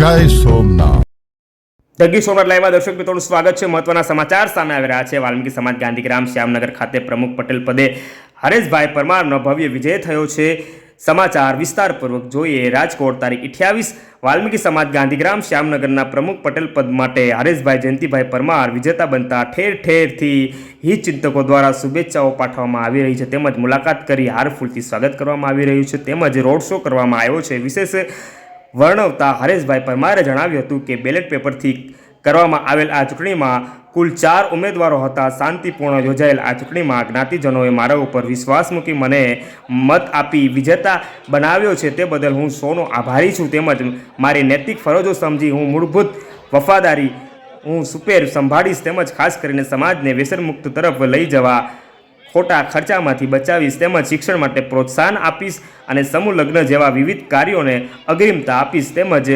જય સોમનાથ. જગી સોમનાથ લાઈવમાં દર્શક મિત્રોનું સ્વાગત છે. મહત્વના સમાચાર સામે આવી રહ્યા છે. વાલ્મીકી સમાજ ગાંધીગ્રામ શ્યામનગર ખાતે પ્રમુખ પટેલ પદે હરેશભાઈ પરમારનો ભવ્ય વિજય થયો છે. સમાચાર વિસ્તારપૂર્વક જોઈએ. રાજકોટ તારીખ અઠ્યાવીસ, વાલ્મીકી સમાજ ગાંધીગ્રામ શ્યામનગરના પ્રમુખ પટેલ પદ માટે હરેશભાઈ જયંતિભાઈ પરમાર વિજેતા બનતા ઠેર ઠેરથી હિત ચિંતકો દ્વારા શુભેચ્છાઓ પાઠવવામાં આવી રહી છે. તેમજ મુલાકાત કરી હાર ફૂલથી સ્વાગત કરવામાં આવી રહ્યું છે. તેમજ રોડ શો કરવામાં આવ્યો છે. વિશેષ વર્ણવતા હરેશભાઈ પરમારે જણાવ્યું હતું કે બેલેટ પેપરથી કરવામાં આવેલ આ ચૂંટણીમાં કુલ ચાર ઉમેદવારો હતા. શાંતિપૂર્ણ યોજાયેલ આ ચૂંટણીમાં જ્ઞાતિજનોએ મારા ઉપર વિશ્વાસ મૂકી મને મત આપી વિજેતા બનાવ્યો છે તે બદલ હું સૌનો આભારી છું. તેમજ મારી નૈતિક ફરજો સમજી હું મૂળભૂત વફાદારી હું સુપેર સંભાળીશ. તેમજ ખાસ કરીને સમાજને વ્યસનમુક્ત તરફ લઈ જવા ખોટા ખર્ચામાંથી બચાવીશ તેમજ શિક્ષણ માટે પ્રોત્સાહન આપીશ અને સમૂહ લગ્ન જેવા વિવિધ કાર્યોને અગ્રિમતા આપીશ તેમજ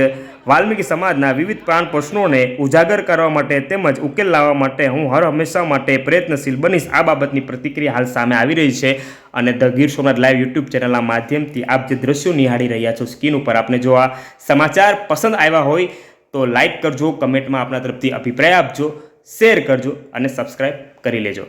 વાલ્મીકી સમાજના વિવિધ પ્રાણ પ્રશ્નોને ઉજાગર કરવા માટે તેમજ ઉકેલ લાવવા માટે હું હર હંમેશા માટે પ્રયત્નશીલ બનીશ. આ બાબતની પ્રતિક્રિયા હાલ સામે આવી રહી છે અને the Gir Somnath live YouTube ચેનલના માધ્યમથી આપ જે દ્રશ્યો નિહાળી રહ્યા છો સ્ક્રીન ઉપર આપને જો આ સમાચાર પસંદ આવ્યા હોય તો લાઇક કરજો, કમેન્ટમાં આપણા તરફથી અભિપ્રાય આપજો, શેર કરજો અને સબસ્ક્રાઈબ કરી લેજો.